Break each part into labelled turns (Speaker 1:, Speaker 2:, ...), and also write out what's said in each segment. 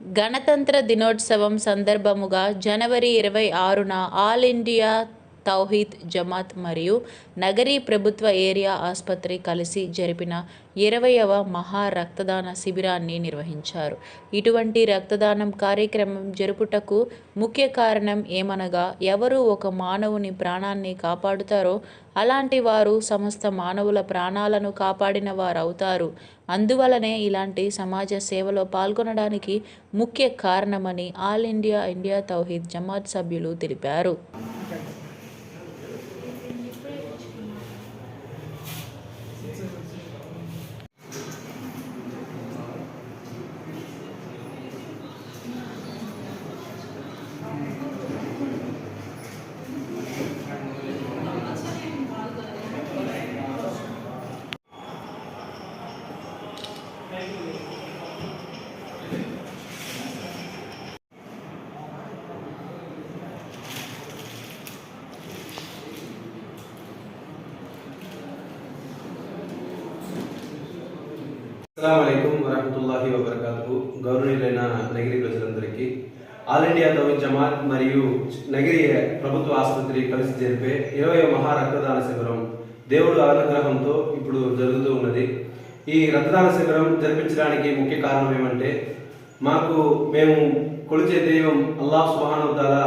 Speaker 1: గణతంత్ర దినోత్సవం సందర్భముగా జనవరి ఇరవై ఆరున ఆల్ ఇండియా తౌహీద్ జమాత్ మరియు నగరీ ప్రభుత్వ ఏరియా ఆసుపత్రి కలిసి జరిపిన ఇరవయవ మహా రక్తదాన శిబిరాన్ని నిర్వహించారు. ఇటువంటి రక్తదానం కార్యక్రమం జరుపుటకు ముఖ్య కారణం ఏమనగా ఎవరు ఒక మానవుని ప్రాణాన్ని కాపాడుతారో అలాంటి వారు సమస్త మానవుల ప్రాణాలను కాపాడిన వారవుతారు. అందువలనే ఇలాంటి సమాజ సేవలో పాల్గొనడానికి ముఖ్య కారణమని All India India Thowheed Jamath సభ్యులు తెలిపారు.
Speaker 2: అస్సలం వరహతుల్లాహి వబర్కాతు గౌరవనీయులైన నగిరి ప్రజలందరికీ ఆల్ ఇండియా తౌహిద్ జమాత్ మరియు నగిరి ప్రభుత్వ ఆసుపత్రి కలిసి జరిపే ఇరవై మహా రక్తదాన శిబిరం దేవుడు అనుగ్రహంతో ఇప్పుడు జరుగుతూ ఉన్నది. ఈ రక్తదాన శిబిరం జరిపించడానికి ముఖ్య కారణం ఏమంటే మాకు మేము కొలిచే దైవం అల్లాహ్ సుబానుతాల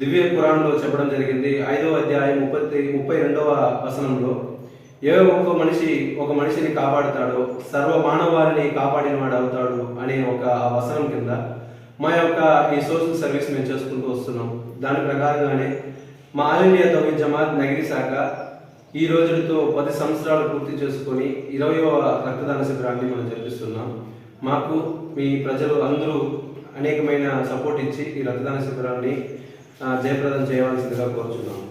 Speaker 2: దివ్య పురాణంలో చెప్పడం జరిగింది. ఐదవ అధ్యాయం ముప్పై ముప్పై రెండవ వసనంలో ఏ ఒక్క మనిషి ఒక మనిషిని కాపాడుతాడో సర్వ మానవాళిని కాపాడిన వాడు అవుతాడు అనే ఒక వసనం కింద మా యొక్క ఈ సోషల్ సర్వీస్ మేము చేసుకుంటూ వస్తున్నాం. దాని ప్రకారంగానే మా ఆల్ ఇండియా తొమ్మిది జమాత్ నగిరి శాఖ ఈ రోజులతో పది సంవత్సరాలు పూర్తి చేసుకొని ఇరవయవ రక్తదాన శిబిరాన్ని మనం జరిపిస్తున్నాం. మాకు మీ ప్రజలు అందరూ అనేకమైన సపోర్ట్ ఇచ్చి ఈ రక్తదాన శిబిరాన్ని జయప్రదం చేయవలసిందిగా కోరుచున్నాము